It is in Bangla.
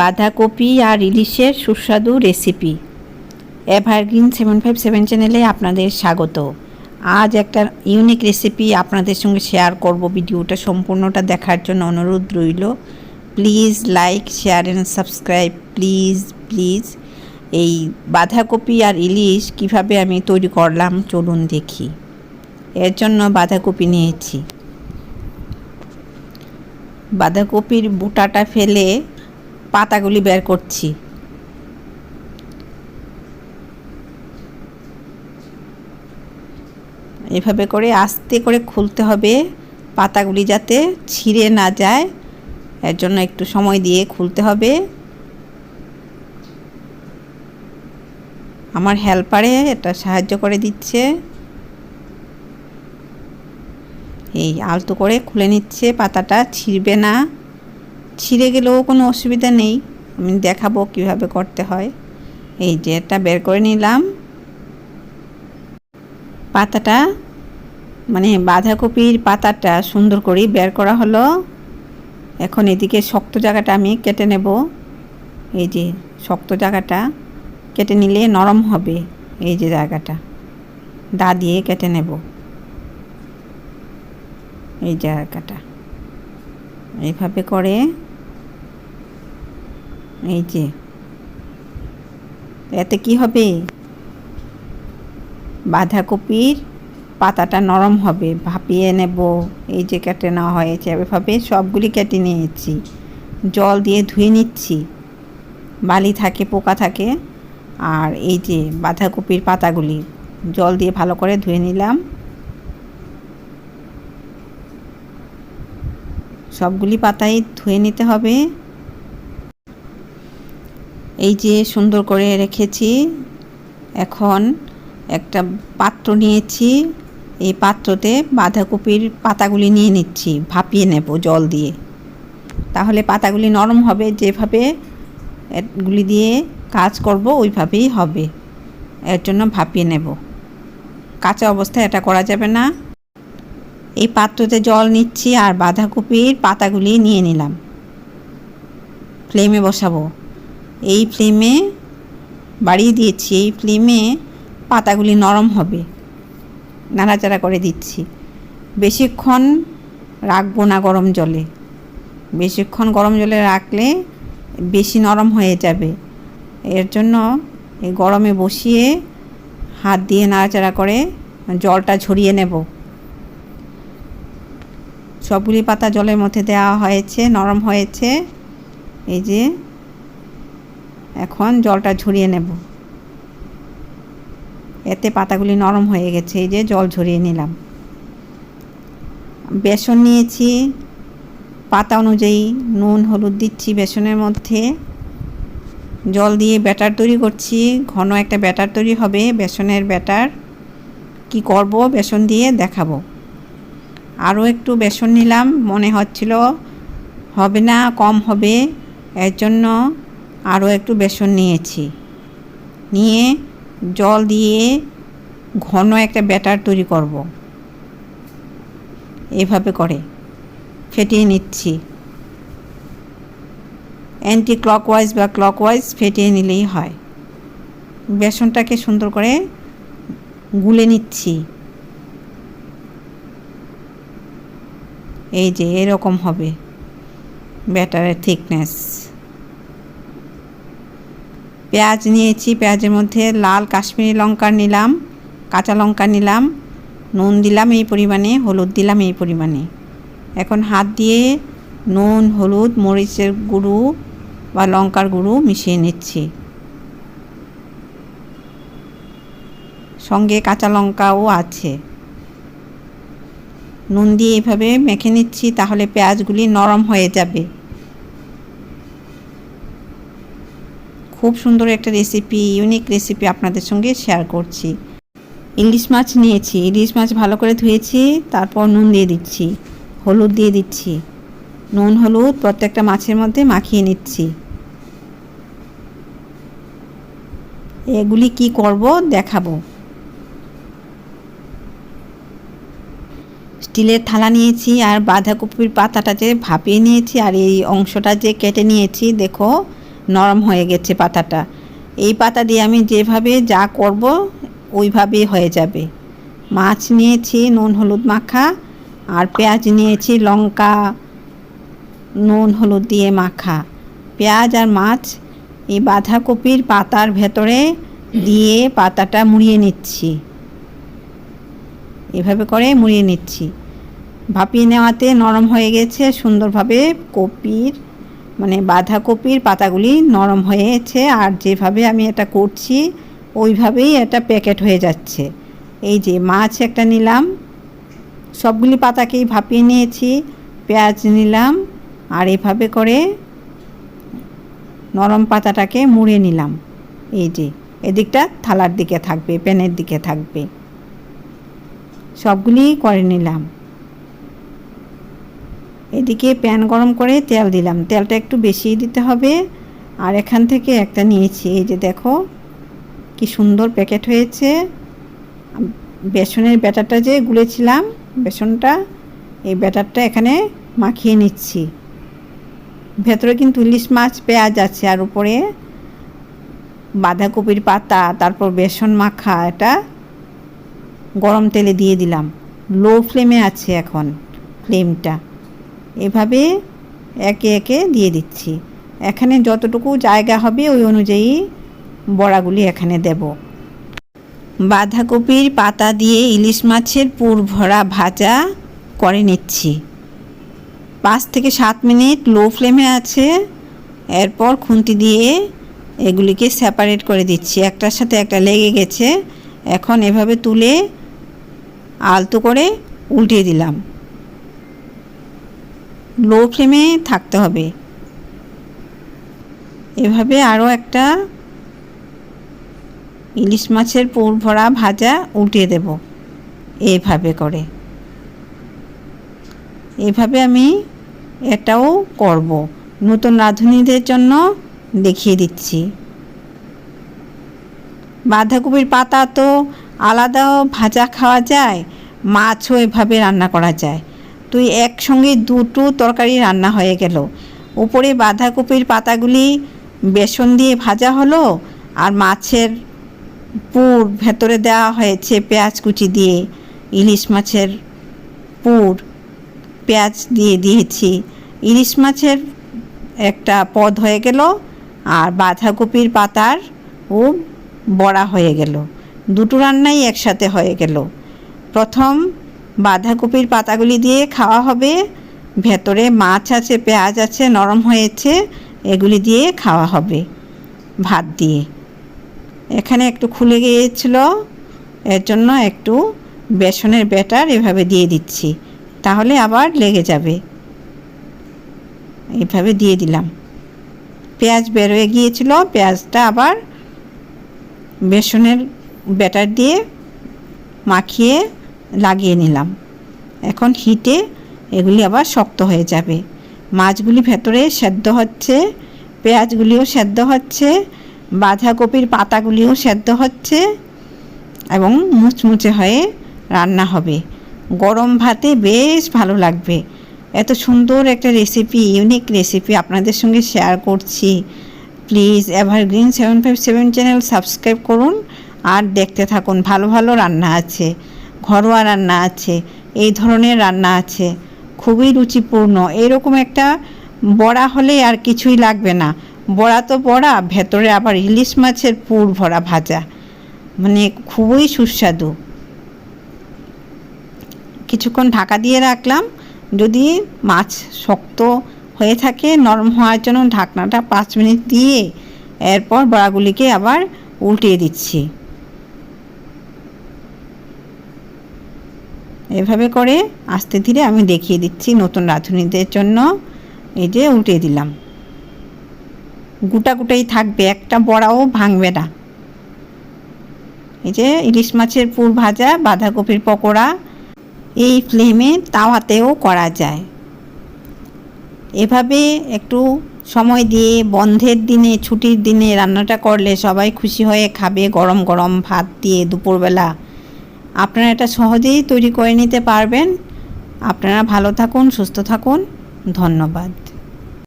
বাঁধাকপি আর ইলিশের সুস্বাদু recipe evergreen seven five seven চ্যানেলে আপনাদের স্বাগত। আজ একটা ইউনিক রেসিপি আপনাদের সঙ্গে শেয়ার করব। ভিডিওটা সম্পূর্ণটা দেখার জন্য অনুরোধ রইল। Please like share and subscribe please please এই বাঁধাকপি আর ইলিশ কীভাবে আমি তৈরি করলাম চলুন দেখি। এর জন্য বাঁধাকপি নিয়েছি। বাঁধাকপির বুটাটা ফেলে পাতাগুলি বের করছি। এভাবে করে আস্তে করে খুলতে হবে পাতাগুলি যাতে ছিঁড়ে না যায়। এর জন্য একটু সময় দিয়ে খুলতে হবে। আমার হেল্পারে এটা সাহায্য করে দিচ্ছে। এই আলতো করে খুলে নিচ্ছে, পাতাটা ছিঁড়বে না। ছিঁড়ে গেলেও কোনো অসুবিধা নেই। আমি দেখাবো কীভাবে করতে হয়। এই যে এটা বের করে নিলাম। পাতাটা মানে বাঁধাকপির পাতাটা সুন্দর করে বের করা হলো। এখন এদিকে শক্ত জায়গাটা আমি কেটে নেব। এই যে শক্ত জায়গাটা কেটে নিলে নরম হবে এই যে জায়গাটা। দা দিয়ে কেটে নেব। এই জায়গাটা। এইভাবে করে এই যে, এতে কি হবে? বাঁধাকপির পাতাটা নরম হবে, ভাপিয়ে নেব। এই যে কেটে নেওয়া হয়েছে, এভাবে সবগুলি কেটে নিয়েছি। জল দিয়ে ধুয়ে নিচ্ছি। বালি থাকে, পোকা থাকে। আর এই যে বাঁধাকপির পাতাগুলি, জল দিয়ে ভালো করে ধুয়ে নিলাম। সবগুলি পাতাই ধুয়ে নিতে হবে। এই যে সুন্দর করে রেখেছি। এখন একটা পাত্র নিয়েছি। এই পাত্রতে বাঁধাকপির পাতাগুলি নিয়ে নিচ্ছি, ভাপিয়ে নেব জল দিয়ে। তাহলে পাতাগুলি নরম হবে, যেভাবে এগুলি দিয়ে কাজ করব ওইভাবেই হবে। এর জন্য ভাপিয়ে নেব। কাঁচা অবস্থায় এটা করা যাবে না। এই পাত্রতে জল নিচ্ছি আর বাঁধাকপির পাতাগুলি নিয়ে নিলাম। ফ্লেমে বসাবো। এই ফ্লেমে বাড়িয়ে দিয়েছি, এই ফ্লেমে পাতাগুলি নরম হবে। নাড়াচাড়া করে দিচ্ছি। বেশিক্ষণ রাখব না গরম জলে। বেশিক্ষণ গরম জলে রাখলে বেশি নরম হয়ে যাবে। এর জন্য এই গরমে বসিয়ে হাত দিয়ে নাড়াচাড়া করে জলটা ঝরিয়ে নেব। সবগুলি পাতা জলের মধ্যে দেওয়া হয়েছে, নরম হয়েছে। এই যে এখন জলটা ঝরিয়ে নেব। এতে পাতাগুলি নরম হয়ে গেছে, এই যে জল ঝরিয়ে নিলাম। বেসন নিয়েছি, পাতা অনুযায়ী নুন, হলুদ দিচ্ছি বেসনের মধ্যে। জল দিয়ে ব্যাটার তৈরি করছি, ঘন একটা ব্যাটার তৈরি হবে বেসনের ব্যাটার। কি করব? বেসন দিয়ে দেখাবো। আরও একটু বেসন নিলাম, মনে হচ্ছিল হবে না, কম হবে, এর জন্য আরও একটু বেসন নিয়েছি। নিয়ে জল দিয়ে ঘন একটা ব্যাটার তৈরি করব। এভাবে করে ফেটিয়ে নিচ্ছি। অ্যান্টি ক্লকওয়াইজ বা ক্লকওয়াইজ ফেটিয়ে নিলেই হয়। বেসনটাকে সুন্দর করে গুলে নিচ্ছি। এই যে এরকম হবে ব্যাটারের থিকনেস পেঁয়াজ নিয়েছি, পেঁয়াজের মধ্যে লাল কাশ্মীরি লঙ্কা নিলাম, কাঁচা লঙ্কা নিলাম, নুন দিলাম এই পরিমাণে, হলুদ দিলাম এই পরিমাণে। এখন হাত দিয়ে নুন, হলুদ, মরিচের গুঁড়ো বা লঙ্কার গুঁড়ো মিশিয়ে নিচ্ছি। সঙ্গে কাঁচা লঙ্কাও আছে। নুন দিয়ে এইভাবে মেখে নিচ্ছি, তাহলে পেঁয়াজগুলি নরম হয়ে যাবে। খুব সুন্দর একটা রেসিপি ইউনিক রেসিপি আপনাদের সঙ্গে শেয়ার করছি। ইলিশ মাছ নিয়েছি, ইলিশ মাছ ভালো করে ধুয়েছি, তারপর নুন দিয়ে দিচ্ছি, হলুদ দিয়ে দিচ্ছি। নুন, হলুদ প্রত্যেকটা মাছের মধ্যে মাখিয়ে নিচ্ছি। এগুলি কি করব দেখাবো। স্টিলের থালা নিয়েছি আর বাঁধাকপির পাতাটা যে ভাপিয়ে নিয়েছি আর এই অংশটা যে কেটে নিয়েছি, দেখো নরম হয়ে গেছে পাতাটা। এই পাতা দিয়ে আমি যেভাবে যা করব, ওইভাবেই হয়ে যাবে। মাছ নিয়েছি, নুন হলুদ মাখা, আর পেঁয়াজ নিয়েছি, লঙ্কা, নুন হলুদ দিয়ে মাখা। পেঁয়াজ আর মাছ এই বাঁধাকপির পাতার ভেতরে দিয়ে পাতাটা মুড়িয়ে নিচ্ছি। এভাবে করে মুড়িয়ে নিচ্ছি। ভাপিয়ে নেওয়াতে নরম হয়ে গেছে, সুন্দরভাবে কপির মানে বাঁধাকপির পাতাগুলি নরম হয়েছে আর যেভাবে আমি এটা করছি, ওইভাবেই এটা প্যাকেট হয়ে যাচ্ছে। এই যে মাছ একটা নিলাম, সবগুলি পাতাকেই ভাপিয়ে নিয়েছি, পেঁয়াজ নিলাম আর এভাবে করে নরম পাতাটাকে মুড়ে নিলাম। এই যে, এদিকটা থালার দিকে থাকবে, প্যানের দিকে থাকবে। সবগুলি করে নিলাম। এদিকে প্যান গরম করে তেল দিলাম। তেলটা একটু বেশি দিতে হবে। আর এখান থেকে একটা নিয়েছি। এই যে দেখো, কি সুন্দর প্যাকেট হয়েছে। বেসনের ব্যাটারটা যে গুলেছিলাম, বেসনটা, এই ব্যাটারটা এখানে মাখিয়ে নিচ্ছি। ভেতরে কিন্তু ইলিশ মাছ, পেঁয়াজ আছে, আর উপরে বাঁধাকপির পাতা, তারপর বেসন মাখা, এটা গরম তেলে দিয়ে দিলাম। লো ফ্লেমে আছে এখন ফ্লেমটা। এভাবে একে একে দিয়ে দিচ্ছি। এখানে যতটুকু জায়গা হবে ওই অনুযায়ী বড়াগুলি এখানে দেব। বাঁধাকপির পাতা দিয়ে ইলিশ মাছের পুর ভরা ভাজা করে নিচ্ছি। পাঁচ থেকে সাত মিনিট লো ফ্লেমে আছে। এরপর খুন্তি দিয়ে এগুলিকে সেপারেট করে দিচ্ছি। একটার সাথে একটা লেগে গেছে। এখন এভাবে তুলে আলতো করে উল্টিয়ে দিলাম। লো ফ্লেমে থাকতে হবে। এভাবে আরও একটা ইলিশ মাছের পুর ভরা ভাজা উল্টিয়ে দেব, এইভাবে করে। এভাবে আমি এটাও করব, নতুন রাঁধুনিদের জন্য দেখিয়ে দিচ্ছি। বাঁধাকপির পাতা তো আলাদাও ভাজা খাওয়া যায়, মাছও এভাবে রান্না করা যায়। তুই একসঙ্গে দুটো তরকারি রান্না হয়ে গেল। উপরে বাঁধাকপির পাতাগুলি বেসন দিয়ে ভাজা হলো আর মাছের পুর ভেতরে দেওয়া হয়েছে পেঁয়াজ কুচি দিয়ে, ইলিশ মাছের পুর পেঁয়াজ দিয়ে দিয়েছি। ইলিশ মাছের একটা পদ হয়ে গেল আর বাঁধাকপির পাতার ও বড়া হয়ে গেল। দুটো রান্নাই একসাথে হয়ে গেল। প্রথম বাঁধাকপির পাতাগুলি দিয়ে খাওয়া হবে। ভেতরে মাছ আছে, পেঁয়াজ আছে, নরম হয়েছে, এগুলি দিয়ে খাওয়া হবে ভাত দিয়ে। এখানে একটু খুলে গিয়েছিল, এর জন্য একটু বেসনের ব্যাটার এভাবে দিয়ে দিচ্ছি, তাহলে আবার লেগে যাবে। এভাবে দিয়ে দিলাম। পেঁয়াজ বেরোয় গিয়েছিল, পেঁয়াজটা আবার বেসনের ব্যাটার দিয়ে মাখিয়ে লাগিয়ে নিলাম। এখন হিটে এগুলি আবার শক্ত হয়ে যাবে। মাছগুলি ভেতরে সেদ্ধ হচ্ছে, পেঁয়াজগুলিও সেদ্ধ হচ্ছে, বাঁধাকপির পাতাগুলিও সেদ্ধ হচ্ছে এবং মুচমুচে হয়ে রান্না হবে। গরম ভাতে বেশ ভালো লাগবে। এত সুন্দর একটা রেসিপি ইউনিক রেসিপি আপনাদের সঙ্গে শেয়ার করছি। Please evergreen seven five seven channel subscribe করুন আর দেখতে থাকুন, ভালো ভালো রান্না আছে। ঘরোয়া রান্না আছে, এই ধরনের রান্না আছে। খুবই রুচিপূর্ণ। এরকম একটা বড়া হলে আর কিছুই লাগবে না। বড়া তো বড়া, ভেতরে আবার ইলিশ মাছের পুর ভরা ভাজা। মানে খুবই সুস্বাদু। কিছুক্ষণ ঢাকা দিয়ে রাখলাম। যদি মাছ শক্ত হয়ে থাকে, নরম হওয়ার জন্য ঢাকনাটা পাঁচ মিনিট দিয়ে এরপর বড়াগুলিকে আবার উল্টিয়ে দিচ্ছি। এভাবে করে আস্তে ধীরে আমি দেখিয়ে দিচ্ছি নতুন রাঁধুনিদের জন্য। এই যে উল্টে দিলাম। গোটা গোটাই থাকবে, একটা বড়াও ভাঙবে না। এই যে ইলিশ মাছের পুর ভাজা, বাঁধাকপির পকোড়া, এই ফ্লেমে তাওয়াতেও করা যায়। এভাবে একটু সময় দিয়ে বন্ধের দিনে, ছুটির দিনে রান্নাটা করলে সবাই খুশি হয়ে খাবে। গরম গরম ভাত দিয়ে দুপুরবেলা আপনারা এটা সহজেই তৈরি করে নিতে পারবেন। আপনারা ভালো থাকুন সুস্থ থাকুন। ধন্যবাদ।